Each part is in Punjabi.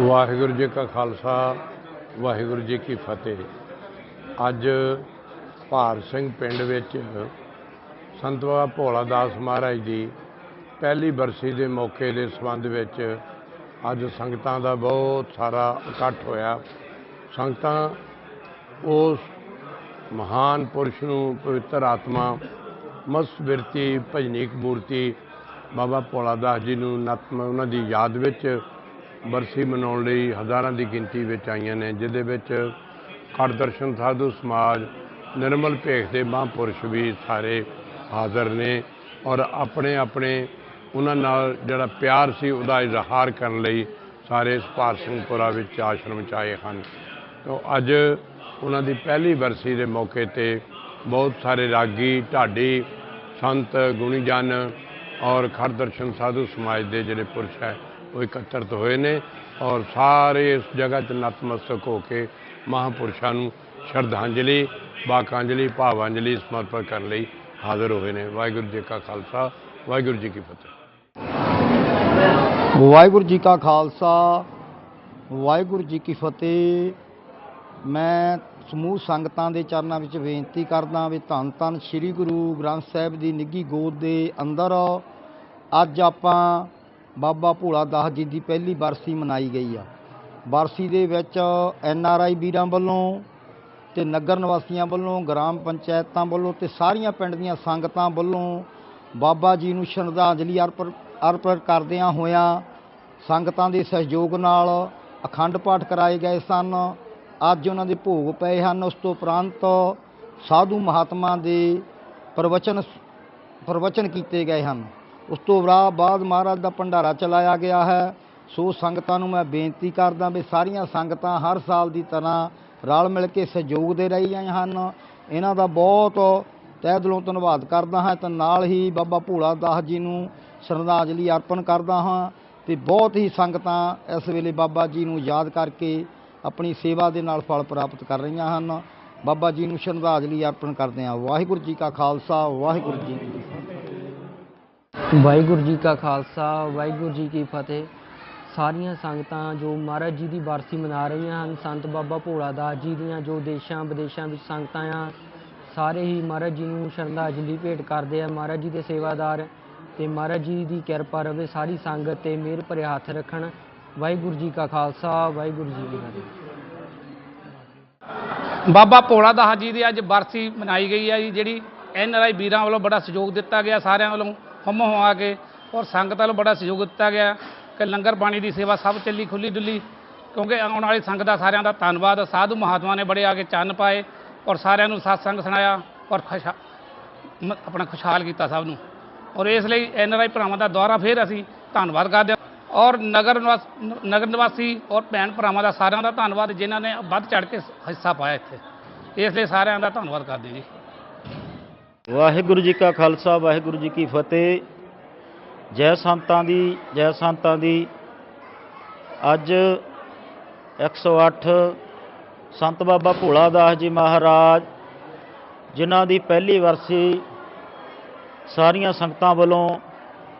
ਵਾਹਿਗੁਰੂ ਜੀ ਕਾ ਖਾਲਸਾ, ਵਾਹਿਗੁਰੂ ਜੀ ਕੀ ਫਤਿਹ। ਅੱਜ ਭਾਰ ਸਿੰਘ ਪਿੰਡ ਵਿੱਚ ਸੰਤ ਬਾਬਾ ਭੋਲਾ ਦਾਸ ਮਹਾਰਾਜ ਦੀ ਪਹਿਲੀ ਬਰਸੀ ਦੇ ਮੌਕੇ ਦੇ ਸੰਬੰਧ ਵਿੱਚ ਅੱਜ ਸੰਗਤਾਂ ਦਾ ਬਹੁਤ ਸਾਰਾ ਇਕੱਠ ਹੋਇਆ। ਸੰਗਤਾਂ ਉਸ ਮਹਾਨ ਪੁਰਸ਼ ਨੂੰ ਪਵਿੱਤਰ ਆਤਮਾ ਮਸ ਬਿਰਤੀ, ਭਜਨੀਕ ਮੂਰਤੀ ਬਾਬਾ ਭੋਲਾ ਦਾਸ ਜੀ ਨੂੰ ਨਤਮ ਉਹਨਾਂ ਦੀ ਯਾਦ ਵਿੱਚ ਬਰਸੀ ਮਨਾਉਣ ਲਈ ਹਜ਼ਾਰਾਂ ਦੀ ਗਿਣਤੀ ਵਿੱਚ ਆਈਆਂ ਨੇ, ਜਿਹਦੇ ਵਿੱਚ ਖੜ ਦਰਸ਼ਨ, ਸਾਧੂ ਸਮਾਜ, ਨਿਰਮਲ ਭੇਖ ਦੇ ਮਹਾਂਪੁਰਸ਼ ਵੀ ਸਾਰੇ ਹਾਜ਼ਰ ਨੇ ਔਰ ਆਪਣੇ ਆਪਣੇ ਉਹਨਾਂ ਨਾਲ ਜਿਹੜਾ ਪਿਆਰ ਸੀ ਉਹਦਾ ਇਜ਼ਹਾਰ ਕਰਨ ਲਈ ਸਾਰੇ ਸੁਭਾਸ਼ ਸਿੰਘਪੁਰਾ ਵਿੱਚ ਆਸ਼ਰਮ 'ਚ ਆਏ ਹਨ। ਤੋ ਅੱਜ ਉਹਨਾਂ ਦੀ ਪਹਿਲੀ ਬਰਸੀ ਦੇ ਮੌਕੇ ਤੇ ਬਹੁਤ ਸਾਰੇ ਰਾਗੀ, ਢਾਡੀ, ਸੰਤ, ਗੁਣੀਜਨ ਔਰ ਖੜ ਦਰਸ਼ਨ, ਸਾਧੂ ਸਮਾਜ ਦੇ ਜਿਹੜੇ ਪੁਰਸ਼ ਹੈ ਉਹ ਇਕੱਤਰਤ ਹੋਏ ਨੇ ਔਰ ਸਾਰੇ ਇਸ ਜਗ੍ਹਾ 'ਚ ਨਤਮਸਤਕ ਹੋ ਕੇ ਮਹਾਂਪੁਰਸ਼ਾਂ ਨੂੰ ਸ਼ਰਧਾਂਜਲੀ, ਬਾਕਾਂਜਲੀ, ਭਾਵਾਂਜਲੀ ਸਮਰਪਿਤ ਕਰਨ ਲਈ ਹਾਜ਼ਰ ਹੋਏ ਨੇ। ਵਾਹਿਗੁਰੂ ਜੀ ਕਾ ਖਾਲਸਾ, ਵਾਹਿਗੁਰੂ ਜੀ ਕੀ ਫਤਿਹ। ਵਾਹਿਗੁਰੂ ਜੀ ਕਾ ਖਾਲਸਾ, ਵਾਹਿਗੁਰੂ ਜੀ ਕੀ ਫਤਿਹ। ਮੈਂ ਸਮੂਹ ਸੰਗਤਾਂ ਦੇ ਚਰਨਾਂ ਵਿੱਚ ਬੇਨਤੀ ਕਰਦਾ ਵੀ ਧੰਨ ਧੰਨ ਸ੍ਰੀ ਗੁਰੂ ਗ੍ਰੰਥ ਸਾਹਿਬ ਦੀ ਨਿੱਗੀ ਗੋਦ ਦੇ ਅੰਦਰ ਅੱਜ ਆਪਾਂ ਬਾਬਾ ਭੋਲਾ ਦਾਸ ਜੀ ਦੀ ਪਹਿਲੀ ਬਰਸੀ ਮਨਾਈ ਗਈ ਆ। ਬਰਸੀ ਦੇ ਵਿੱਚ ਐਨ ਆਰ ਆਈ ਵੀਰਾਂ ਵੱਲੋਂ ਅਤੇ ਨਗਰ ਨਿਵਾਸੀਆਂ ਵੱਲੋਂ, ਗ੍ਰਾਮ ਪੰਚਾਇਤਾਂ ਵੱਲੋਂ ਅਤੇ ਸਾਰੀਆਂ ਪਿੰਡ ਦੀਆਂ ਸੰਗਤਾਂ ਵੱਲੋਂ ਬਾਬਾ ਜੀ ਨੂੰ ਸ਼ਰਧਾਂਜਲੀ ਅਰਪਣ ਅਰਪਣ ਕਰਦਿਆਂ ਹੋਇਆਂ ਸੰਗਤਾਂ ਦੇ ਸਹਿਯੋਗ ਨਾਲ ਅਖੰਡ ਪਾਠ ਕਰਾਏ ਗਏ ਸਨ। ਅੱਜ ਉਹਨਾਂ ਦੇ ਭੋਗ ਪਏ ਹਨ। ਉਸ ਤੋਂ ਉਪਰੰਤ ਸਾਧੂ ਮਹਾਤਮਾ ਦੇ ਪ੍ਰਵਚਨ ਪ੍ਰਵਚਨ ਕੀਤੇ ਗਏ ਹਨ। ਉਸ ਤੋਂ ਬਰਾ- ਬਾਅਦ ਮਹਾਰਾਜ ਦਾ ਭੰਡਾਰਾ ਚਲਾਇਆ ਗਿਆ ਹੈ। ਸੋ ਸੰਗਤਾਂ ਨੂੰ ਮੈਂ ਬੇਨਤੀ ਕਰਦਾ ਵੀ ਸਾਰੀਆਂ ਸੰਗਤਾਂ ਹਰ ਸਾਲ ਦੀ ਤਰ੍ਹਾਂ ਰਲ ਮਿਲ ਕੇ ਸਹਿਯੋਗ ਦੇ ਰਹੀਆਂ ਹਨ। ਇਹਨਾਂ ਦਾ ਬਹੁਤ ਤਹਿ ਦਿਲੋਂ ਧੰਨਵਾਦ ਕਰਦਾ ਹਾਂ ਤੇ ਨਾਲ ਹੀ ਬਾਬਾ ਭੋਲਾ ਦਾਸ ਜੀ ਨੂੰ ਸ਼ਰਧਾਂਜਲੀ ਅਰਪਣ ਕਰਦਾ ਹਾਂ ਤੇ ਬਹੁਤ ਹੀ ਸੰਗਤਾਂ ਇਸ ਵੇਲੇ ਬਾਬਾ ਜੀ ਨੂੰ ਯਾਦ ਕਰਕੇ ਆਪਣੀ ਸੇਵਾ ਦੇ ਨਾਲ ਫਲ ਪ੍ਰਾਪਤ ਕਰ ਰਹੀਆਂ ਹਨ। ਬਾਬਾ ਜੀ ਨੂੰ ਸ਼ਰਧਾਂਜਲੀ ਅਰਪਣ ਕਰਦੇ ਹਾਂ। ਵਾਹਿਗੁਰੂ ਜੀ ਕਾ ਖਾਲਸਾ, ਵਾਹਿਗੁਰੂ ਜੀ ਕੀ ਵਾਹਿਗੁਰੂ ਜੀ ਕਾ ਖਾਲਸਾ, ਵਾਹਿਗੁਰੂ ਜੀ ਕੀ ਫਤਿਹ। ਸਾਰੀਆਂ ਸੰਗਤਾਂ ਜੋ ਮਹਾਰਾਜ ਜੀ ਦੀ ਬਰਸੀ ਮਨਾ ਰਹੀਆਂ ਹਨ, ਸੰਤ ਬਾਬਾ ਭੋਲਾ ਦਾਸ ਜੀ ਦੀਆਂ ਜੋ ਦੇਸ਼ਾਂ ਵਿਦੇਸ਼ਾਂ ਵਿੱਚ ਸੰਗਤਾਂ ਆ, ਸਾਰੇ ਹੀ ਮਹਾਰਾਜ ਜੀ ਨੂੰ ਸ਼ਰਧਾਂਜਲੀ ਭੇਟ ਕਰਦੇ ਆ। ਮਹਾਰਾਜ ਜੀ ਦੇ ਸੇਵਾਦਾਰ ਤੇ ਮਹਾਰਾਜ ਜੀ ਦੀ ਕਿਰਪਾ ਰਵੇ ਸਾਰੀ ਸੰਗਤ ਤੇ ਮਿਹਰ ਭਰੇ ਹੱਥ ਰੱਖਣ। ਵਾਹਿਗੁਰੂ ਜੀ ਕਾ ਖਾਲਸਾ, ਵਾਹਿਗੁਰੂ ਜੀ ਕੀ ਫਤਿਹ। ਬਾਬਾ ਭੋਲਾ ਦਾਸ ਜੀ ਦੀ ਅੱਜ ਬਰਸੀ ਮਨਾਈ ਗਈ ਹੈ ਜੀ, ਜਿਹੜੀ ਐਨ ਆਰ ਆਈ ਵੀਰਾਂ ਵੱਲੋਂ ਬੜਾ ਸਹਿਯੋਗ ਦਿੱਤਾ ਗਿਆ ਸਾਰਿਆਂ ਵੱਲੋਂ। ਹਮ ਆ ਕੇ ਔਰ ਸੰਗਤ ਵੱਲੋਂ ਬੜਾ ਸਹਿਯੋਗ ਦਿੱਤਾ ਗਿਆ ਕਿ ਲੰਗਰ ਪਾਣੀ ਦੀ ਸੇਵਾ ਸਭ ਚੱਲੀ ਖੁੱਲੀ ਡੁੱਲੀ, ਕਿਉਂਕਿ ਆਉਣ ਵਾਲੀ ਸੰਗਤ ਦਾ ਸਾਰਿਆਂ ਦਾ ਧੰਨਵਾਦ, ਸਾਧੂ ਮਹਾਤਮਾ ਨੇ ਬੜੇ ਆ ਕੇ ਚੰਨ ਪਾਏ ਔਰ ਸਾਰਿਆਂ ਨੂੰ ਸਤਸੰਗ ਸੁਣਾਇਆ ਔਰ ਖੁਸ਼ਾ ਆਪਣਾ ਖੁਸ਼ਹਾਲ ਕੀਤਾ ਸਭ ਨੂੰ। ਔਰ ਇਸ ਲਈ ਐਨ ਆਈ ਭਰਾਵਾਂ ਦਾ ਦੁਆਰਾ ਫੇਰ ਅਸੀਂ ਧੰਨਵਾਦ ਕਰਦੇ ਹਾਂ। ਔਰ ਨਗਰ ਨਿਵਾਸ ਨਗਰ ਨਿਵਾਸੀ ਔਰ ਭੈਣ ਭਰਾਵਾਂ ਦਾ ਸਾਰਿਆਂ ਦਾ ਧੰਨਵਾਦ ਜਿਨ੍ਹਾਂ ਨੇ ਵੱਧ ਚੜ ਕੇ ਹਿੱਸਾ ਪਾਇਆ ਇੱਥੇ। ਇਸ ਲਈ ਸਾਰਿਆਂ ਦਾ ਧੰਨਵਾਦ ਕਰਦੇ ਜੀ। ਵਾਹਿਗੁਰੂ ਜੀ ਕਾ ਖਾਲਸਾ, ਵਾਹਿਗੁਰੂ ਜੀ ਕੀ ਫਤਿਹ। ਜੈ ਸੰਤਾਂ ਦੀ, ਜੈ ਸੰਤਾਂ ਦੀ। ਅੱਜ 108 ਸੰਤ ਬਾਬਾ ਭੋਲਾ ਦਾਸ ਜੀ ਮਹਾਰਾਜ, ਜਿਨ੍ਹਾਂ ਦੀ ਪਹਿਲੀ ਵਰਸੀ ਸਾਰੀਆਂ ਸੰਗਤਾਂ ਵੱਲੋਂ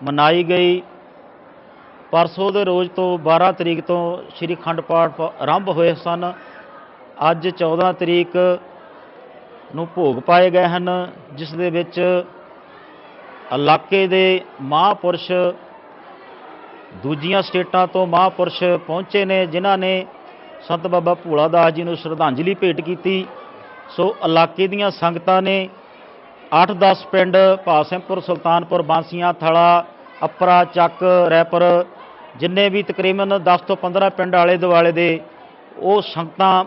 ਮਨਾਈ ਗਈ। ਪਰਸੋਂ ਦੇ ਰੋਜ਼ ਤੋਂ 12 ਤਰੀਕ ਤੋਂ ਸ੍ਰੀ ਖੰਡ ਪਾਠ ਪ- ਆਰੰਭ ਹੋਏ ਸਨ। ਅੱਜ 14 ਤਰੀਕ ਨੂੰ ਭੋਗ ਪਾਏ ਗਏ ਹਨ, ਜਿਸ ਦੇ ਵਿੱਚ ਇਲਾਕੇ ਦੇ ਮਹਾਂਪੁਰਸ਼ ਦੂਜੀਆਂ ਸਟੇਟਾਂ ਤੋਂ ਮਹਾਂਪੁਰਸ਼ ਪਹੁੰਚੇ ਨੇ, ਜਿਨ੍ਹਾਂ ਨੇ ਸੰਤ ਬਾਬਾ ਭੂਲਾ ਦਾਸ ਜੀ ਨੂੰ ਸ਼ਰਧਾਂਜਲੀ ਭੇਟ ਕੀਤੀ। ਸੋ ਇਲਾਕੇ ਦੀਆਂ ਸੰਗਤਾਂ ਨੇ 8-10 ਪਿੰਡ ਭਾਸਿਮਪੁਰ ਸੁਲਤਾਨਪੁਰ, ਬਾਂਸੀਆਂ, ਥਲਾ, ਅਪਰਾ, ਚੱਕ, ਰੈਪਰ, ਜਿੰਨੇ ਵੀ ਤਕਰੀਬਨ 10 ਤੋਂ 15 ਪਿੰਡ ਆਲੇ ਦੁਆਲੇ ਦੇ ਉਹ ਸੰਗਤਾਂ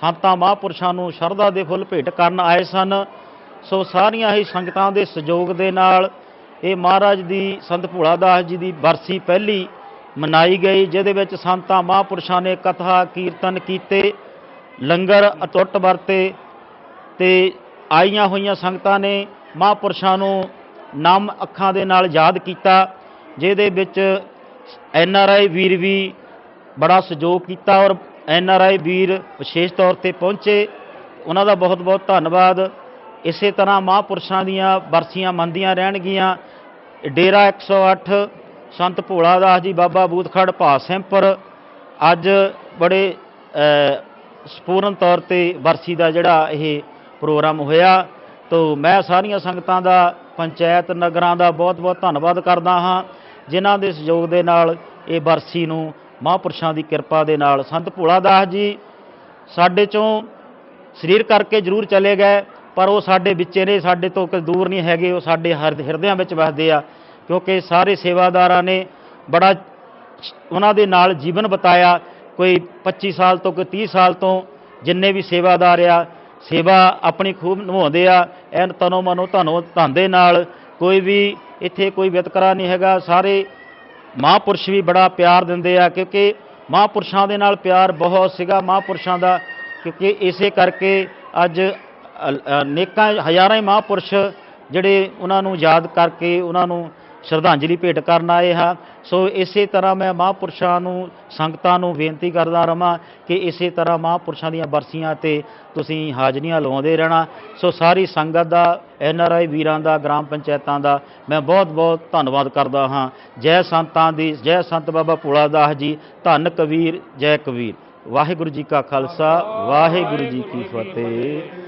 ਸੰਤਾਂ ਮਹਾਂਪੁਰਸ਼ਾਂ ਨੂੰ ਸ਼ਰਧਾ ਦੇ ਫੁੱਲ ਭੇਟ ਕਰਨ ਆਏ ਸਨ। ਸੋ ਸਾਰੀਆਂ ਹੀ ਸੰਗਤਾਂ ਦੇ ਸਹਿਯੋਗ ਦੇ ਨਾਲ ਇਹ ਮਹਾਰਾਜ ਦੀ ਸੰਤ ਭੋਲਾ ਦਾਸ ਜੀ ਦੀ ਬਰਸੀ ਪਹਿਲੀ ਮਨਾਈ ਗਈ, ਜਿਹਦੇ ਵਿੱਚ ਸੰਤਾਂ ਮਹਾਂਪੁਰਸ਼ਾਂ ਨੇ ਕਥਾ, ਕੀਰਤਨ ਕੀਤੇ, ਲੰਗਰ ਅਟੁੱਟ ਵਰਤੇ ਤੇ ਆਈਆਂ ਹੋਈਆਂ ਸੰਗਤਾਂ ਨੇ ਮਹਾਂਪੁਰਸ਼ਾਂ ਨੂੰ ਨਮ ਅੱਖਾਂ ਦੇ ਨਾਲ ਯਾਦ ਕੀਤਾ, ਜਿਹਦੇ ਵਿੱਚ ਐਨ ਆਰ ਆਈ ਵੀਰ ਵੀ ਬੜਾ ਸਹਿਯੋਗ ਕੀਤਾ ਔਰ ਐਨ ਆਰ ਆਈ ਵੀਰ ਵਿਸ਼ੇਸ਼ ਤੌਰ ਤੇ ਪਹੁੰਚੇ। ਉਹਨਾਂ ਦਾ ਬਹੁਤ ਬਹੁਤ ਧੰਨਵਾਦ। ਇਸੇ ਤਰ੍ਹਾਂ ਮਹਾਂਪੁਰਸ਼ਾਂ ਦੀਆਂ ਬਰਸੀਆਂ ਮੰਦੀਆਂ ਰਹਿਣਗੀਆਂ। ਡੇਰਾ 108 ਸੰਤ ਭੋਲਾ ਦਾਸ ਜੀ ਬਾਬਾ ਬੂਥਖੜ ਭਾਸਿਮਪੁਰ ਅੱਜ ਬੜੇ ਅ, ਸਪੂਰਨ ਤੌਰ ਤੇ ਵਰਸੀ ਦਾ ਜਿਹੜਾ ਇਹ ਪ੍ਰੋਗਰਾਮ ਹੋਇਆ। ਤੋ ਮੈਂ ਸਾਰੀਆਂ ਸੰਗਤਾਂ ਦਾ ਪੰਚਾਇਤ ਨਗਰਾਂ ਦਾ ਬਹੁਤ-ਬਹੁਤ ਧੰਨਵਾਦ ਕਰਦਾ ਹਾਂ ਜਿਨ੍ਹਾਂ ਦੇ ਸਹਿਯੋਗ ਦੇ ਨਾਲ ਇਹ ਵਰਸੀ ਨੂੰ ਮਹਾਂਪੁਰਸ਼ਾਂ ਦੀ ਕਿਰਪਾ ਦੇ ਨਾਲ ਸੰਤ ਭੋਲਾ ਦਾਸ ਜੀ ਸਾਡੇ ਚੋਂ ਸਰੀਰ ਕਰਕੇ ਜ਼ਰੂਰ ਚਲੇ ਗਏ, ਪਰ ਉਹ ਸਾਡੇ ਵਿੱਚੇ ਨੇ, ਸਾਡੇ ਤੋਂ ਕੋਈ ਦੂਰ ਨਹੀਂ ਹੈਗੇ, ਉਹ ਸਾਡੇ ਹਰ- ਹਿਰਦਿਆਂ ਵਿੱਚ ਵਸਦੇ ਆ, ਕਿਉਂਕਿ ਸਾਰੇ ਸੇਵਾਦਾਰਾਂ ਨੇ ਬੜਾ ਉਹਨਾਂ ਦੇ ਨਾਲ ਜੀਵਨ ਬਤਾਇਆ, ਕੋਈ 25 ਸਾਲ ਤੋਂ ਕੋਈ 30 ਸਾਲ ਤੋਂ ਜਿੰਨੇ ਵੀ ਸੇਵਾਦਾਰ ਆ, ਸੇਵਾ ਆਪਣੀ ਖੂਬ ਨਿਭਾਉਂਦੇ ਆ, ਐਨ ਤਨੋ ਮਨੋ ਧਨੋ ਧਨ ਦੇ ਨਾਲ ਕੋਈ ਵੀ ਇੱਥੇ ਕੋਈ ਵਿਤਕਰਾ ਨਹੀਂ ਹੈਗਾ, ਸਾਰੇ ਮਹਾਂਪੁਰਸ਼ ਵੀ ਬੜਾ ਪਿਆਰ ਦਿੰਦੇ ਆ, ਕਿਉਂਕਿ ਮਹਾਂਪੁਰਸ਼ਾਂ ਦੇ ਨਾਲ ਪਿਆਰ ਬਹੁਤ ਸੀਗਾ। ਮਹਾਂਪੁਰਸ਼ਾਂ ਦਾ, ਕਿਉਂਕਿ ਇਸੇ ਕਰਕੇ ਅੱਜ ਅਨੇਕਾਂ ਹਜ਼ਾਰਾਂ ਹੀ ਮਹਾਂਪੁਰਸ਼ ਜਿਹੜੇ ਉਹਨਾਂ ਨੂੰ ਯਾਦ ਕਰਕੇ, ਉਹਨਾਂ ਨੂੰ ਸ਼ਰਧਾਂਜਲੀ ਭੇਟ ਕਰਨ ਆਏ ਹਾਂ। ਸੋ ਇਸੇ ਤਰ੍ਹਾਂ ਮੈਂ ਮਹਾਂਪੁਰਸ਼ਾਂ ਨੂੰ, ਸੰਗਤਾਂ ਨੂੰ ਬੇਨਤੀ ਕਰਦਾ ਰਵਾਂ ਕਿ ਇਸੇ ਤਰ੍ਹਾਂ ਮਹਾਂਪੁਰਸ਼ਾਂ ਦੀਆਂ ਬਰਸੀਆਂ ਤੇ ਤੁਸੀਂ ਹਾਜ਼ਰੀਆਂ ਲਵਾਉਂਦੇ ਰਹਿਣਾ। ਸੋ ਸਾਰੀ ਸੰਗਤ ਦਾ, ਐਨ ਆਰ ਆਈ ਵੀਰਾਂ ਦਾ, ਗ੍ਰਾਮ ਪੰਚਾਇਤਾਂ ਦਾ ਮੈਂ ਬਹੁਤ ਬਹੁਤ ਧੰਨਵਾਦ ਕਰਦਾ ਹਾਂ। ਜੈ ਸੰਤਾਂ ਦੀ, ਜੈ ਸੰਤ ਬਾਬਾ ਭੋਲਾ ਦਾਸ ਜੀ, ਧੰਨ ਕਬੀਰ, ਜੈ ਕਬੀਰ। ਵਾਹਿਗੁਰੂ ਜੀ ਕਾ ਖਾਲਸਾ, ਵਾਹਿਗੁਰੂ ਜੀ ਕੀ ਫਤਿਹ।